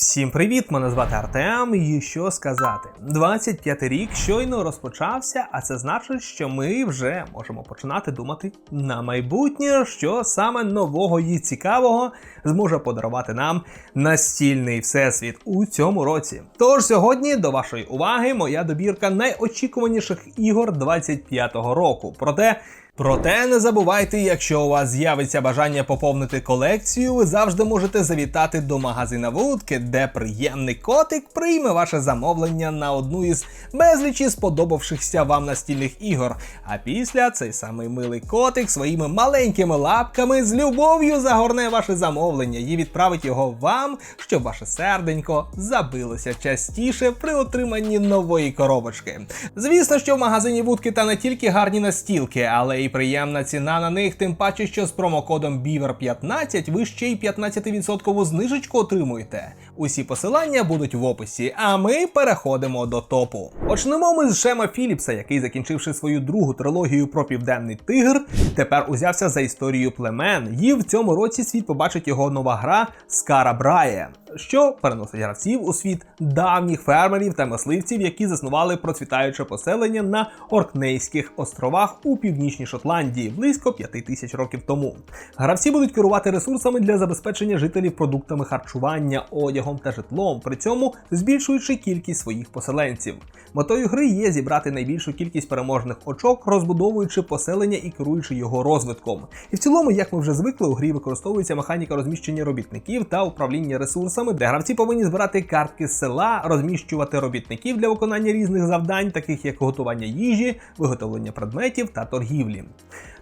Всім привіт! Мене звати Артем. І що сказати? 25 рік щойно розпочався, а це значить, що ми вже можемо починати думати на майбутнє, що саме нового і цікавого зможе подарувати нам настільний всесвіт у цьому році. Тож сьогодні до вашої уваги моя добірка найочікуваніших ігор 25-го року. Проте Проте не забувайте, якщо у вас з'явиться бажання поповнити колекцію, ви завжди можете завітати до магазина вудки, де приємний котик прийме ваше замовлення на одну із безлічі сподобавшихся вам настільних ігор. А після цей самий милий котик своїми маленькими лапками з любов'ю загорне ваше замовлення і відправить його вам, щоб ваше серденько забилося частіше при отриманні нової коробочки. Звісно, що в магазині вудки та не тільки гарні настілки, але й приємна ціна на них, тим паче, що з промокодом BEAVER15 ви ще й 15% знижечку отримуєте. Усі посилання будуть в описі, а ми переходимо до топу. Почнемо ми з Шема Філіпса, який, закінчивши свою другу трилогію про південний тигр, тепер узявся за історію племен. І в цьому році світ побачить його нова гра Скара Брає, що переносить гравців у світ давніх фермерів та мисливців, які заснували процвітаюче поселення на Оркнейських островах у північній Шотландії близько 5 тисяч років тому. Гравці будуть керувати ресурсами для забезпечення жителів продуктами харчування, одягом та житлом, при цьому збільшуючи кількість своїх поселенців. Метою гри є зібрати найбільшу кількість переможних очок, розбудовуючи поселення і керуючи його розвитком. І в цілому, як ми вже звикли, у грі використовується механіка розміщення робітників та управління ресурсами, де гравці повинні збирати картки села, розміщувати робітників для виконання різних завдань, таких як готування їжі, виготовлення предметів та торгівлі.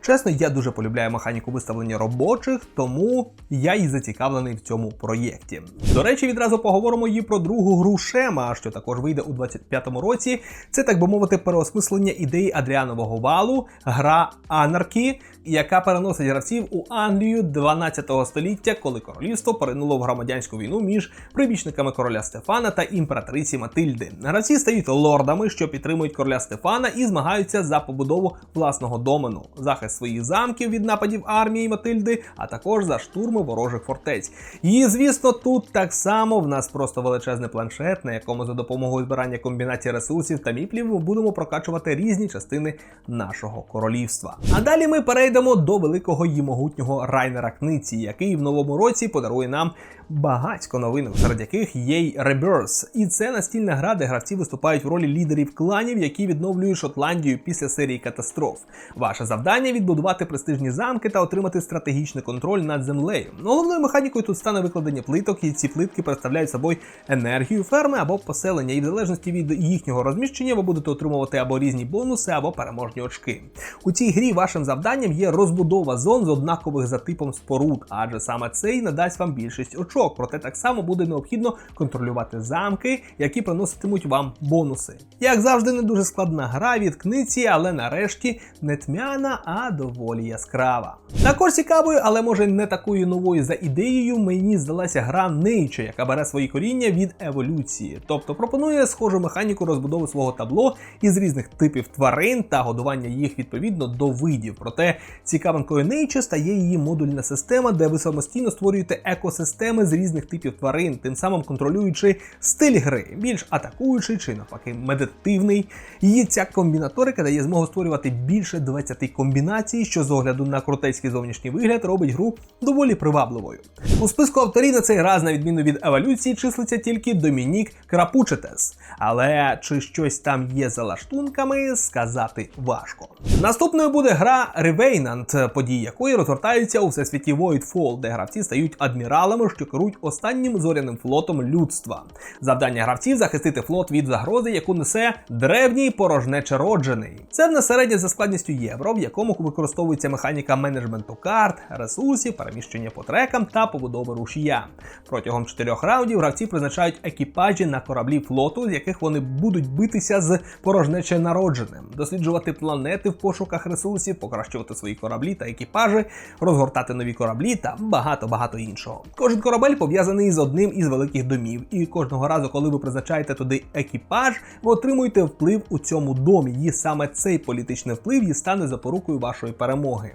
Чесно, я дуже полюбляю механіку виставлення робочих, тому я і зацікавлений в цьому проєкті. До речі, відразу поговоримо і про другу гру Шема, що також вийде у 25-му році. Це так би мовити, переосмислення ідеї Адріанового валу, гра Анаркі, яка переносить гравців у Англію 12 століття, коли королівство поринуло в громадянську війну між прибічниками короля Стефана та імператриці Матильди. Гравці стають лордами, що підтримують короля Стефана і змагаються за побудову власного домену, захист своїх замків від нападів армії Матильди, а також за штурми ворожих фортець. І звісно, тут так само в нас просто величезний планшет, на якому за допомогою збирання комбінацій ресурсів та міплів ми будемо прокачувати різні частини нашого королівства. А далі ми перейдемо до великого і могутнього Райнера Книці, який в новому році подарує нам багатько новинок, серед яких є й Rebirth. І це настільна гра, де гравці виступають в ролі лідерів кланів, які відновлюють Шотландію після серії катастроф. Ваше завдання відбудувати престижні замки та отримати стратегічний контроль над землею. Ну, Головною механікою тут стане викладення плиток, і ці плитки представляють собою енергію ферми або поселення, і в залежності від їхнього розміщення ви будете отримувати або різні бонуси, або переможні очки. У цій грі вашим завданням є розбудова зон з однакових за типом споруд, адже саме це і надасть вам більшість очок. Проте так само буде необхідно контролювати замки, які приноситимуть вам бонуси. Як завжди, не дуже складна гра від книці, але нарешті не тьмяна, а доволі яскрава. Також цікавою, але може не такою новою за ідеєю, мені здалася гра Nature, яка бере свої коріння від еволюції, тобто пропонує схожу механіку розбудови свого табло із різних типів тварин та годування їх відповідно до видів. Проте цікавинкою Nature стає її модульна система, де ви самостійно створюєте екосистеми з різних типів тварин, тим самим контролюючи стиль гри, більш атакуючий чи навпаки медитивний. Її ця комбінаторика дає змогу створювати більше 20 комбінацій, що з огляду на крутецький зовнішній вигляд робить гру доволі привабливою. У списку авторів на цей раз, на відміну від еволюції, числиться тільки Домінік Крапучетес. Але чи щось там є за лаштунками, сказати важко. Наступною буде гра Revenant, події якої розгортаються у всесвіті Voidfall, де гравці стають адміралами, що керують останнім зоряним флотом людства. Завдання гравців захистити флот від загрози, яку несе древній порожнечероджений. Це в нас середня за складністю євро, в якому використовується механіка менеджменту карт, ресурсів, переміщення по трекам та побудови рушія. Протягом чотирьох раундів гравці призначають екіпажі на кораблі флоту, з яких вони будуть битися з порожнеченародженим, досліджувати планети в пошуках ресурсів, покращувати свої кораблі та екіпажі, розгортати нові кораблі та багато багато іншого. Кожен корабель пов'язаний з одним із великих домів, і кожного разу, коли ви призначаєте туди екіпаж, ви отримуєте вплив у цьому домі. І саме цей політичний вплив і стане запорукою вашої перемоги.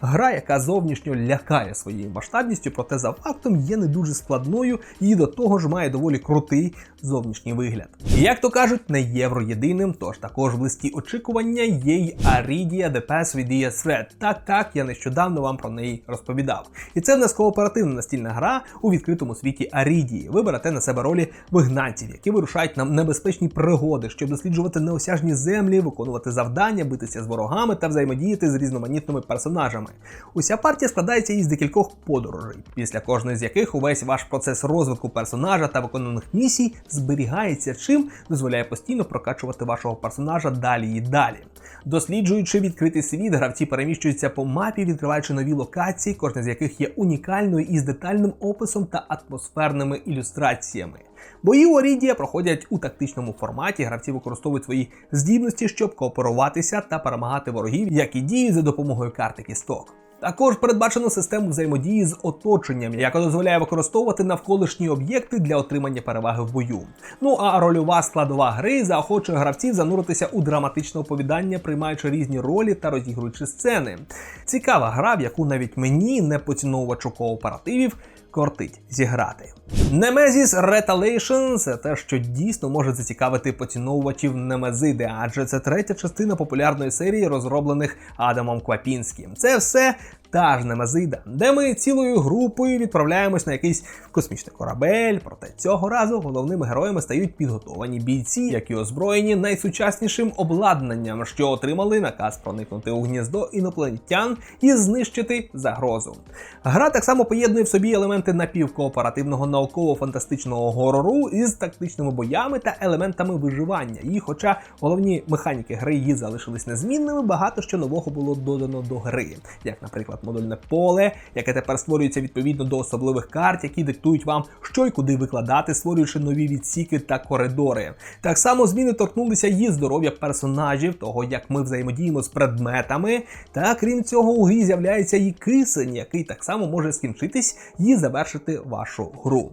Гра, яка зовнішньо лякає своєю масштабністю, проте за фактом є не дуже складною і до того ж має доволі крутий зовнішній вигляд. Як то кажуть, не євро єдиним, тож також листі очікування є й Aridia The Pass with the Так, так, я нещодавно вам про неї розповідав. І це в нас кооперативна настільна гра у відкритому світі Арідії. Ви берете на себе ролі вигнанців, які вирушають на небезпечні пригоди, щоб досліджувати неосяжні землі, виконувати завдання, битися з ворогами та взаємодіяти з різноманітними персонажами. Уся партія складається із декількох подорожей, після кожної з яких увесь ваш процес розвитку персонажа та виконаних місій зберігається, чим дозволяє постійно прокачувати вашого персонажа далі і далі. Досліджуючи відкритий світ, гравці переміщуються по мапі, відкриваючи нові локації, кожна з яких є унікальною із детальним описом та атмосферними ілюстраціями. Бої у Орідія проходять у тактичному форматі. Гравці використовують свої здібності, щоб кооперуватися та перемагати ворогів, які діють за допомогою карти кісток. Також передбачено систему взаємодії з оточенням, яка дозволяє використовувати навколишні об'єкти для отримання переваги в бою. Ну а рольова складова гри заохочує гравців зануритися у драматичне оповідання, приймаючи різні ролі та розігруючи сцени. Цікава гра, в яку навіть мені, не поціновувачу кооперативів, кортить зіграти. Nemesis Retaliation – це те, що дійсно може зацікавити поціновувачів Немезиди, адже це третя частина популярної серії, розроблених Адамом Квапінським. Це все та ж Немезида, де ми цілою групою відправляємось на якийсь космічний корабель. Проте цього разу головними героями стають підготовані бійці, які озброєні найсучаснішим обладнанням, що отримали наказ проникнути у гніздо інопланетян і знищити загрозу. Гра так само поєднує в собі елементи напівкооперативного науково-фантастичного горору із тактичними боями та елементами виживання. І, хоча головні механіки гри її залишились незмінними, багато що нового було додано до гри, як, наприклад, модульне поле, яке тепер створюється відповідно до особливих карт, які диктують вам, що й куди викладати, створюючи нові відсіки та коридори. Так само зміни торкнулися її здоров'я персонажів, того як ми взаємодіємо з предметами. Та крім цього, у грі з'являється і кисень, який так само може скінчитись і завершити вашу гру.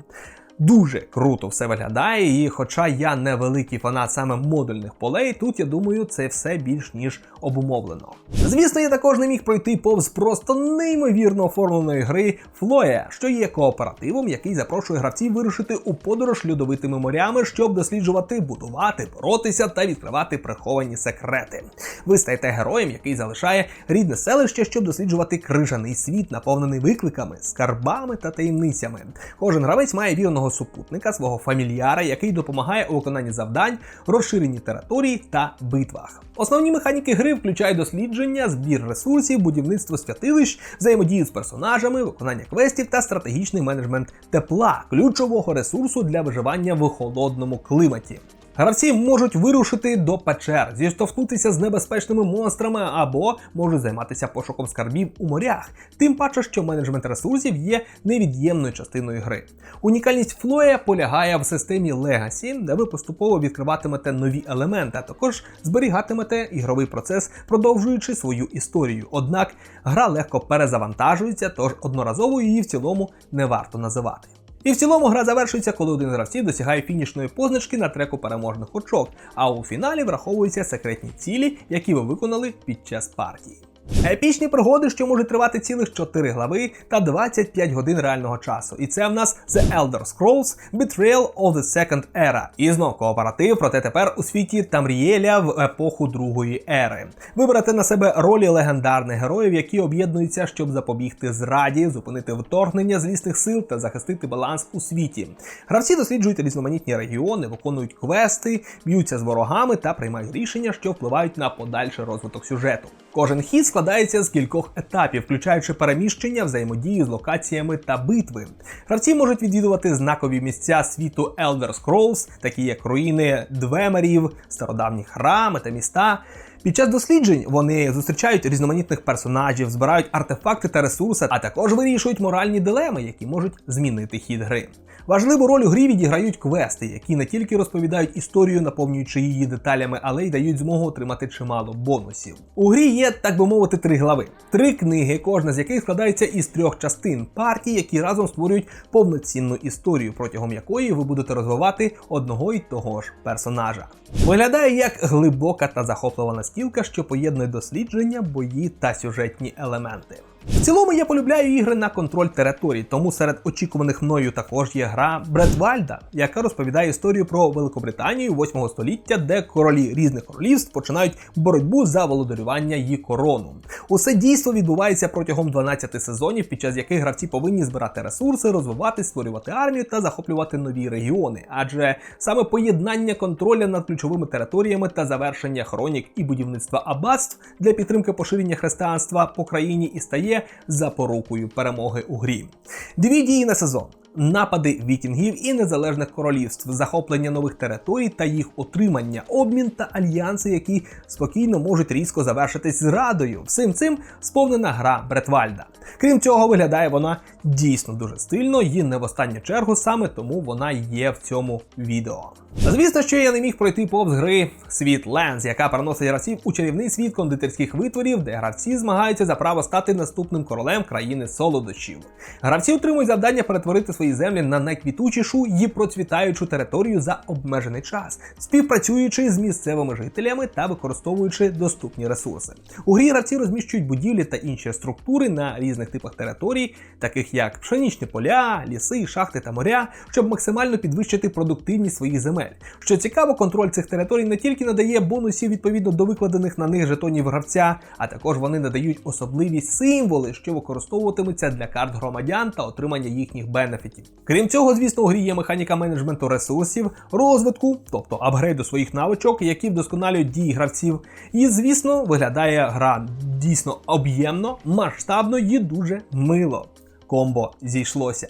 Дуже круто все виглядає, і хоча я не великий фанат саме модульних полей, тут я думаю, це все більш ніж обумовлено. Звісно, я також не міг пройти повз просто неймовірно оформленої гри Флоя, що є кооперативом, який запрошує гравців вирушити у подорож льодовитими морями, щоб досліджувати, будувати, боротися та відкривати приховані секрети. Ви стаєте героєм, який залишає рідне селище, щоб досліджувати крижаний світ, наповнений викликами, скарбами та таємницями. Кожен гравець має вірного супутника, свого фамільяра, який допомагає у виконанні завдань, розширенні територій та битвах. Основні механіки гри включають дослідження, збір ресурсів, будівництво святилищ, взаємодію з персонажами, виконання квестів та стратегічний менеджмент тепла, ключового ресурсу для виживання в холодному кліматі. Гравці можуть вирушити до печер, зіштовхнутися з небезпечними монстрами або можуть займатися пошуком скарбів у морях. Тим паче, що менеджмент ресурсів є невід'ємною частиною гри. Унікальність Флоя полягає в системі Legacy, де ви поступово відкриватимете нові елементи, а також зберігатимете ігровий процес, продовжуючи свою історію. Однак гра легко перезавантажується, тож одноразово її в цілому не варто називати. І в цілому гра завершується, коли один з гравців досягає фінішної позначки на треку переможних очок, а у фіналі враховуються секретні цілі, які ви виконали під час партії. Епічні пригоди, що можуть тривати цілих 4 глави та 25 годин реального часу. І це в нас The Elder Scrolls Betrayal of the Second Era. І знов кооператив, проте тепер у світі Тамрієля в епоху другої ери. Ви берете на себе ролі легендарних героїв, які об'єднуються, щоб запобігти зраді, зупинити вторгнення злісних сил та захистити баланс у світі. Гравці досліджують різноманітні регіони, виконують квести, б'ються з ворогами та приймають рішення, що впливають на подальший розвиток сюжету. Кожен хід складається з кількох етапів, включаючи переміщення, взаємодію з локаціями та битви. Гравці можуть відвідувати знакові місця світу Elder Scrolls, такі як руїни Двемерів, стародавні храми та міста. Під час досліджень вони зустрічають різноманітних персонажів, збирають артефакти та ресурси, а також вирішують моральні дилеми, які можуть змінити хід гри. Важливу роль у грі відіграють квести, які не тільки розповідають історію, наповнюючи її деталями, але й дають змогу отримати чимало бонусів. У грі є, так би мовити, три глави, три книги, кожна з яких складається із трьох частин партій, які разом створюють повноцінну історію, протягом якої ви будете розвивати одного й того ж персонажа. Виглядає як глибока та захоплива настілка, що поєднує дослідження, бої та сюжетні елементи. В цілому я полюбляю ігри на контроль територій, тому серед очікуваних мною також є гра Бредвальда, яка розповідає історію про Великобританію 8 століття, де королі різних королівств починають боротьбу за володарювання її корону. Усе дійство відбувається протягом 12 сезонів, під час яких гравці повинні збирати ресурси, розвивати, створювати армію та захоплювати нові регіони. Адже саме поєднання контроля над ключовими територіями та завершення хронік і будівництва аббатств для підтримки поширення християнства по країні і стає запорукою перемоги у грі. Дві дії на сезон. Напади вікінгів і незалежних королівств, захоплення нових територій та їх отримання, обмін та альянси, які спокійно можуть різко завершитись зрадою. Всім цим сповнена гра Бретвальда. Крім цього, виглядає вона дійсно дуже стильно і не в останню чергу, саме тому вона є в цьому відео. Звісно, що я не міг пройти повз гри Світ Ленс, яка переносить гравців у чарівний світ кондитерських витворів, де гравці змагаються за право стати наступним королем країни солодощів. Гравці отримують завдання перетворити свої землі на найквітучішу і процвітаючу територію за обмежений час, співпрацюючи з місцевими жителями та використовуючи доступні ресурси. У грі гравці розміщують будівлі та інші структури на різних типах територій, таких як пшенічні поля, ліси, шахти та моря, щоб максимально підвищити продуктивність своїх земель. Що цікаво, контроль цих територій не тільки надає бонусів відповідно до викладених на них жетонів гравця, а також вони надають особливі символи, що використовуватимуться для карт громадян та отримання їхніх бенефітів. Крім цього, звісно, у грі є механіка менеджменту ресурсів, розвитку, тобто апгрейду своїх навичок, які вдосконалюють дії гравців. І, звісно, виглядає гра дійсно об'ємно, масштабно і дуже мило. Комбо зійшлося.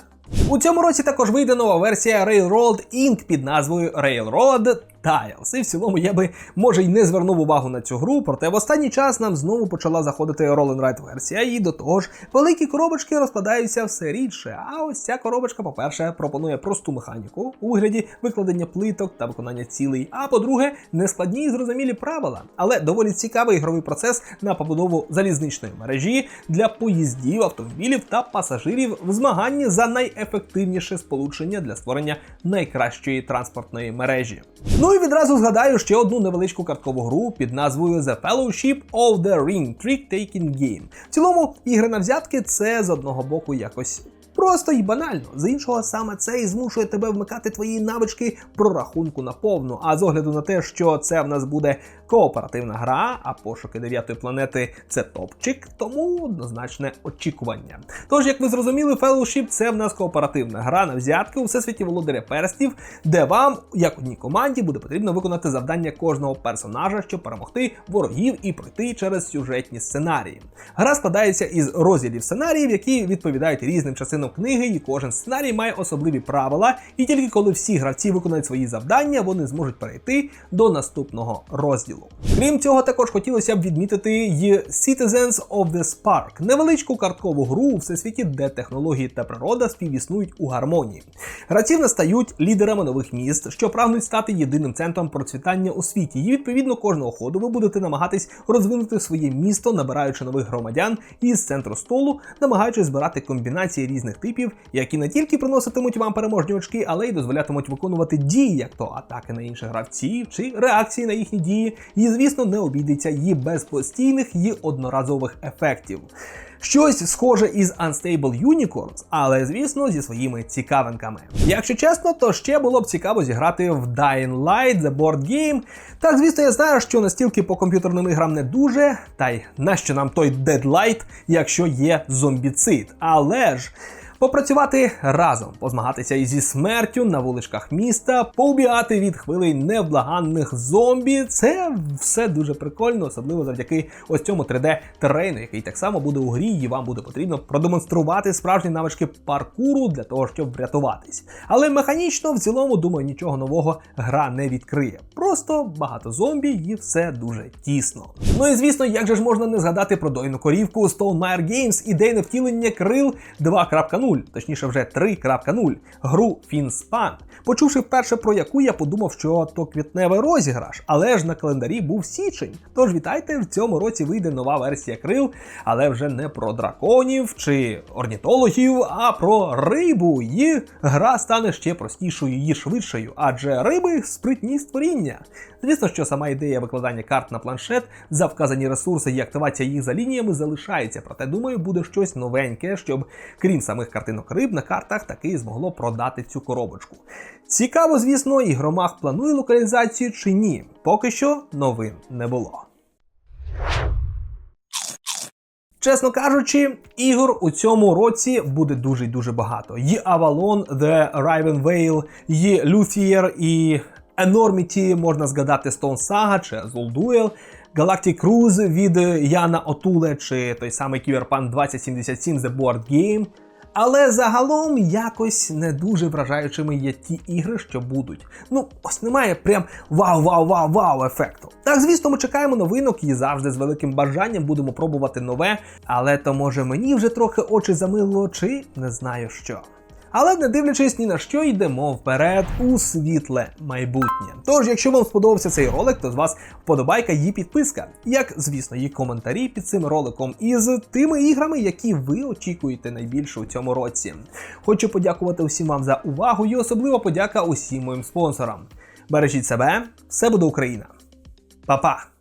У цьому році також вийде нова версія Railroad Inc. під назвою Railroad Tiles. І в цілому я би може й не звернув увагу на цю гру, проте в останній час нам знову почала заходити Roll and Ride версія, і до того ж, великі коробочки розкладаються все рідше. А ось ця коробочка, по-перше, пропонує просту механіку у вигляді викладення плиток та виконання цілей. А по-друге, нескладні і зрозумілі правила, але доволі цікавий ігровий процес на побудову залізничної мережі для поїздів, автомобілів та пасажирів в змаганні за найефективніше сполучення для створення найкращої транспортної мережі. Ну і відразу згадаю ще одну невеличку карткову гру під назвою The Fellowship of the Ring Trick Taking Game. В цілому, ігри на взятки це з одного боку якось. Просто і банально, з іншого саме це і змушує тебе вмикати твої навички прорахунку на повну. А з огляду на те, що це в нас буде кооперативна гра, а пошуки дев'ятої планети це топчик, тому однозначне очікування. Тож, як ви зрозуміли, Fellowship – це в нас кооперативна гра на взятки у всесвіті володаря перстів, де вам, як одній команді, буде потрібно виконати завдання кожного персонажа, щоб перемогти ворогів і пройти через сюжетні сценарії. Гра складається із розділів сценаріїв, які відповідають різним частинам книги, і кожен сценарій має особливі правила, і тільки коли всі гравці виконають свої завдання, вони зможуть перейти до наступного розділу. Крім цього, також хотілося б відмітити й Citizens of the Spark, невеличку карткову гру у всесвіті, де технології та природа співіснують у гармонії. Гравці настають лідерами нових міст, що прагнуть стати єдиним центром процвітання у світі. І відповідно кожного ходу ви будете намагатись розвинути своє місто, набираючи нових громадян із центру столу, намагаючись збирати комбінації різних типів, які не тільки приноситимуть вам переможні очки, але й дозволятимуть виконувати дії, як то атаки на інших гравців чи реакції на їхні дії. І, звісно, не обійдеться її без постійних і одноразових ефектів. Щось схоже із Unstable Unicorns, але звісно зі своїми цікавинками. Якщо чесно, то ще було б цікаво зіграти в Dying Light The Board Game. Так, звісно, я знаю, що настільки по комп'ютерним іграм не дуже, та й нащо нам той Deadlight, якщо є зомбіцид. Але ж. Попрацювати разом, позмагатися ізі смертю на вуличках міста, поубігати від хвилей невблаганних зомбі. Це все дуже прикольно, особливо завдяки ось цьому 3D-терейну, який так само буде у грі, і вам буде потрібно продемонструвати справжні навички паркуру для того, щоб врятуватись. Але механічно, в цілому, думаю, нічого нового гра не відкриє. Просто багато зомбі і все дуже тісно. Ну і звісно, як же ж можна не згадати про дойну корівку Stonemaier Games ідейне втілення крил 2.0 2.0, точніше вже 3.0, гру FinSpan. Почувши вперше про яку, я подумав, що то квітневий розіграш, але ж на календарі був січень. Тож вітайте, в цьому році вийде нова версія крил, але вже не про драконів чи орнітологів, а про рибу. І гра стане ще простішою і швидшою, адже риби спритні створіння. Звісно, що сама ідея викладання карт на планшет за вказані ресурси і активація їх за лініями залишається. Проте думаю, буде щось новеньке, щоб крім самих картинок риб на картах таки змогло продати цю коробочку. Цікаво, звісно, ігромах планує локалізацію чи ні. Поки що новин не було. Чесно кажучи, ігор у цьому році буде дуже дуже багато. Є Avalon, The Raven Veil, є Luthier і Enormity, можна згадати Stone Saga чи Azul Duel, Galactic Cruise від Яна Отуле чи той самий Cyberpunk 2077 The Board Game. Але загалом якось не дуже вражаючими є ті ігри, що будуть. Ну, ось немає прям вау-вау-вау-вау ефекту. Так, звісно, ми чекаємо новинок і завжди з великим бажанням будемо пробувати нове, але то може мені вже трохи очі замило, чи не знаю що. Але не дивлячись ні на що, йдемо вперед у світле майбутнє. Тож, якщо вам сподобався цей ролик, то з вас вподобайка і підписка, як звісно, є коментарі під цим роликом із тими іграми, які ви очікуєте найбільше у цьому році. Хочу подякувати усім вам за увагу і особливо подяка усім моїм спонсорам. Бережіть себе, все буде Україна. Па-па!